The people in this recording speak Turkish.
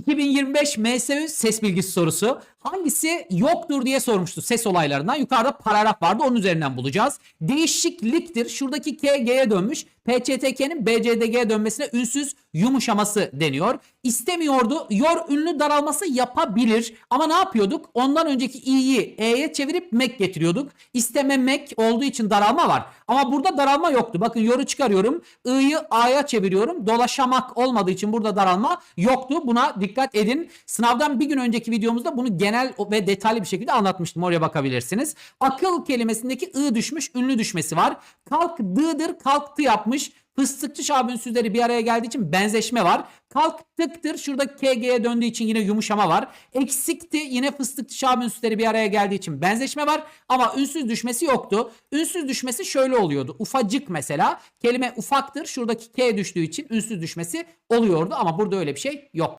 2025 MSÜ ses bilgisi sorusu. Hangisi yoktur diye sormuştu ses olaylarından. Yukarıda paragraf vardı onun üzerinden bulacağız. Değişikliktir. Şuradaki K G'ye dönmüş. PÇTK'nin BCDG'ye dönmesine ünsüz yumuşaması deniyor. İstemiyordu. Yor ünlü daralması yapabilir. Ama ne yapıyorduk? Ondan önceki i'yi e'ye çevirip mek getiriyorduk. İstememek olduğu için daralma var. Ama burada daralma yoktu. Bakın yoru çıkarıyorum. i'yi a'ya çeviriyorum. Dolaşamak olmadığı için burada daralma yoktu. Buna dikkat edin. Sınavdan bir gün önceki videomuzda bunu genel ve detaylı bir şekilde anlatmıştım. Oraya bakabilirsiniz. Akıl kelimesindeki ı düşmüş, ünlü düşmesi var. Kalk dı'dır, kalktı yapmış. Fıstıkçı şab ünsüzleri bir araya geldiği için benzeşme var. Kalktıktır. Şurada KG'ye döndüğü için yine yumuşama var. Eksikti. Yine fıstıkçı şab ünsüzleri bir araya geldiği için benzeşme var. Ama ünsüz düşmesi yoktu. Ünsüz düşmesi şöyle oluyordu. Ufacık mesela. Kelime ufaktır. Şuradaki K düştüğü için ünsüz düşmesi oluyordu. Ama burada öyle bir şey yok.